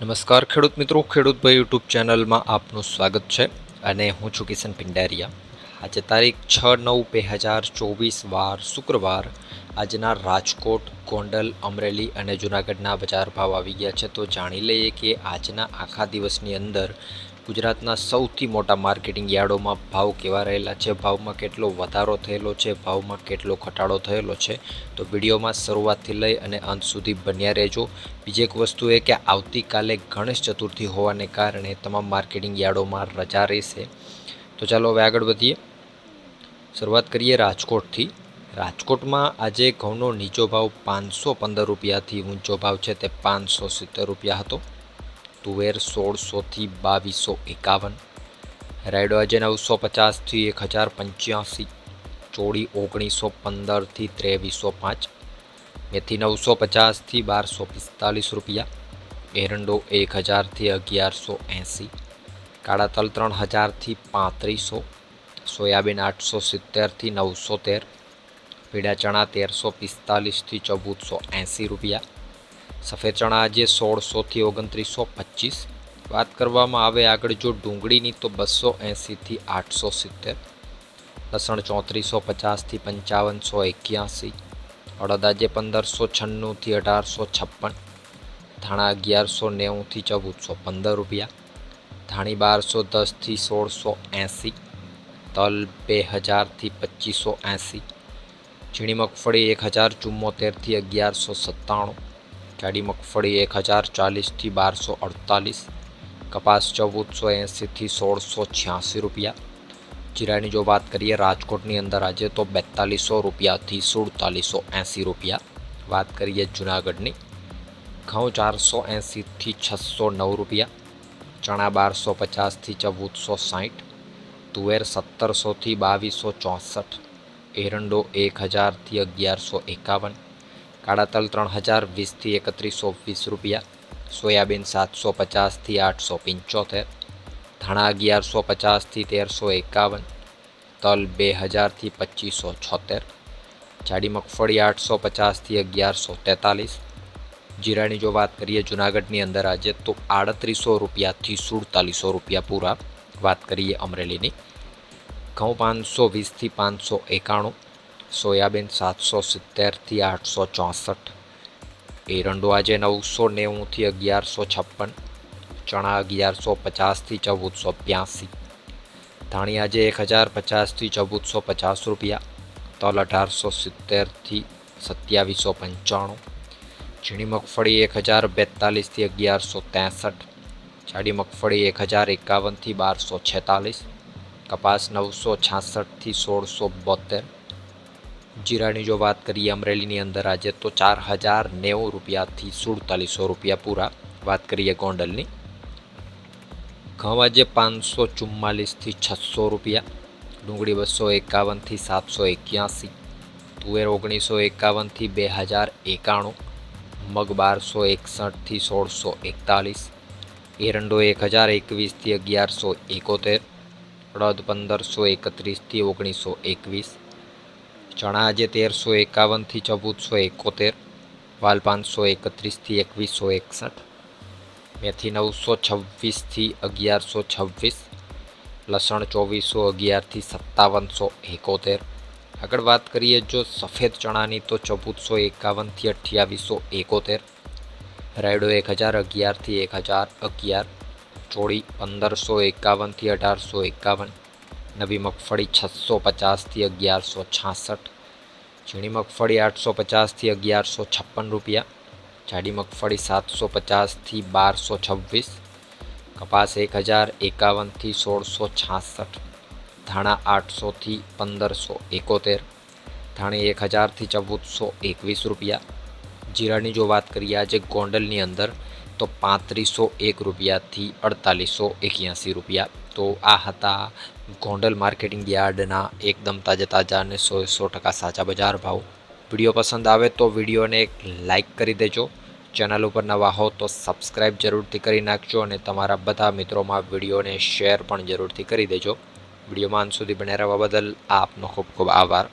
નમસ્કાર ખેડૂત મિત્રો, ખેડૂત ભાઈ યુટ્યુબ ચેનલમાં આપનું સ્વાગત છે અને હું છું કિશન પિંડારિયા. આજે તારીખ છ નવ બે હજાર ચોવીસ, વાર શુક્રવાર. આજના રાજકોટ, ગોંડલ, અમરેલી અને જૂનાગઢના બજાર ભાવ આવી ગયા છે. તો જાણી લઈએ કે આજના આખા દિવસની અંદર ગુજરાતના સૌથી મોટા માર્કેટિંગ યાર્ડોમાં ભાવ કેવા રહેલા છે? ભાવમાં કેટલો વધારો થયેલો છે? ભાવમાં કેટલો ઘટાડો થયેલો છે? તો વિડીયોમાં શરૂઆતથી લઈ અને અંત સુધી બન્યા રહેજો. બીજી એક વસ્તુ એ કે આવતીકાલે ગણેશ ચતુર્થી હોવાને કારણે તમામ માર્કેટિંગ યાર્ડોમાં રજા રહેશે. તો ચાલો હવે આગળ વધીએ. શરૂઆત કરીએ રાજકોટથી. રાજકોટમાં આજે ઘઉંનો નીચો ભાવ પાંચસો પંદર રૂપિયાથી ઊંચો ભાવ છે તે પાંચસો સિત્તેર રૂપિયા હતો. તુવેર સોળસોથી બાવીસો એકાવન, રાયડો આજે નવસો પચાસથી એક હજાર પંચ્યાસી, ચોળી ઓગણીસો પંદરથી ત્રેવીસો પાંચ, મેથી નવસો પચાસથી બારસો પિસ્તાલીસ રૂપિયા, એરંડો એક હજારથી અગિયારસો એંસી કાળા તલ ત્રણ હજારથી પાંત્રીસો, સોયાબીન આઠસો સિત્તેરથી નવસો તેર, પીળા ચણા તેરસો પિસ્તાલીસથી ચૌદસો એંસી રૂપિયા, સફેદ ચણા આજે સોળસોથી ઓગણત્રીસો પચીસ. વાત કરવામાં આવે આગળ જો ડુંગળીની તો બસો એંસીથી આઠસો સિત્તેર, લસણ ચોત્રીસો પચાસથી પંચાવનસો એક્યાસી, અડદ આજે પંદરસો છન્નુંથી અઢારસો છપ્પન, ધાણા અગિયારસો નેવુંથી ચૌદસો પંદર રૂપિયા ધાણી બારસો દસથી સોળસો એંસી, તલ બે હજારથી પચીસો એંસી, ઝીણી મગફળી એક હજાર ચુમ્મોતેરથી અગિયારસો સત્તાણું જાડી મગફળી એક હજાર ચાલીસથી બારસો અડતાલીસ, કપાસ ચૌદસો એંસીથી સોળસો છ્યાસી રૂપિયા. જીરાની જો વાત કરીએ, રાજકોટની અંદર આજે તો બેતાલીસો રૂપિયાથી સુડતાલીસો એંસી રૂપિયા. વાત કરીએ જુનાગઢની, ઘઉં ચારસો એંસીથી છસો નવ રૂપિયા ચણા બારસો પચાસથી ચૌદસો સાઠ, તુવેર સત્તરસોથી બાવીસો ચોસઠ, એરંડો એક હજારથી અગિયારસો એકાવન કાળા તલ ત્રણ હજાર વીસથી એકત્રીસો વીસ રૂપિયા, સોયાબીન સાતસો પચાસથી આઠસો પંચોતેર, ધાણા અગિયારસો પચાસથી તેરસો એકાવન, તલ બે હજારથી પચીસો છોતેર, જાડી મગફળી આઠસો પચાસથી અગિયારસો તેતાલીસ જીરાની જો વાત કરીએ જુનાગઢની અંદર આજે, તો આડત્રીસો રૂપિયાથી સુડતાલીસો રૂપિયા પૂરા. વાત કરીએ અમરેલીની. ઘઉં પાંચસો વીસથી પાંચસો એકાણું, સોયાબીન સાતસો સિત્તેરથી આઠસો ચોસઠ, એરંડો આજે નવસો નેવુંથી અગિયારસો છપ્પન, ચણા અગિયારસો પચાસથી ચૌદસો બ્યાસી, ધાણી આજે એક હજાર પચાસથી ચૌદસો પચાસ રૂપિયા, તલ અઢારસો સિત્તેરથી સત્યાવીસો પંચાણું ઝીણી મગફળી એક હજાર બેતાલીસથી અગિયારસો ત્રેસઠ, જાડી મગફળી એક હજાર એકાવનથી બારસો છેતાલીસ, કપાસ નવસો છાસઠથી સોળસો બોતેર. જીરાની જો વાત કરીએ અમરેલીની અંદર આજે તો ચાર હજાર નેવું રૂપિયાથી સુડતાલીસો રૂપિયા પૂરા. વાત કરીએ ગોંડલની. ઘઉં આજે પાંચસો ચુમ્માલીસથી છસો રૂપિયા, ડુંગળી બસો એકાવનથી સાતસો એક્યાસી, તુવેર ઓગણીસો એકાવનથી બે હજાર એકાણું મગ બારસો એકસઠથી સોળસો એકતાલીસ, એરંડો એક હજાર એકવીસથી અગિયારસો એકોતેર, અડદ પંદરસો એકત્રીસથી ઓગણીસો એકવીસ, ચણા આજે તેરસો એકાવનથી ચૌદસો એકોતેર, વાલ પાંચસો એકત્રીસથી એકવીસો એકસઠ, મેથી નવસો છવ્વીસથી અગિયારસો છવ્વીસ, લસણ ચોવીસો અગિયારથી સત્તાવનસો એકોતેર આગળ વાત કરીએ જો સફેદ ચણાની તો ચૌદસો એકાવનથી અઠ્યાવીસો એકોતેર, રાયડો એક હજાર અગિયારથી એક હજાર, અગિયાર, ચોળી પંદરસો એકાવનથી અઢારસો એકાવન, નવી મગફળી છસો પચાસથી અગિયારસો છાસઠ, ઝીણી મગફળી આઠસો પચાસથી અગિયારસો છપ્પન રૂપિયા, જાડી મગફળી સાતસો પચાસથી બારસો છવ્વીસ, કપાસ એક હજાર એકાવનથી સોળસો છાસઠ. ધાણા આઠસોથી પંદરસો એકોતેર, ધાણી એક હજારથી ચૌદસો એકવીસ રૂપિયા. જીરાની જો વાત કરીએ આજે ગોંડલની અંદર, તો પાંત્રીસો એક રૂપિયાથી અડતાલીસો એક્યાસી રૂપિયા. તો આ હતા ગોંડલ માર્કેટિંગ યાર્ડના એકદમ તાજા તાજા અને સો સો ટકા સાચા બજાર ભાવ. વીડિયો પસંદ આવે તો વિડીયોને એક લાઇક કરી દેજો. ચેનલ ઉપર નવા હો તો સબસ્ક્રાઈબ જરૂરથી કરી નાખજો અને તમારા બધા મિત્રોમાં વિડીયોને શેર પણ જરૂરથી કરી દેજો. વિડીયોમાં અંત સુધી બને રહેવા બદલ આપનો ખૂબ ખૂબ આભાર.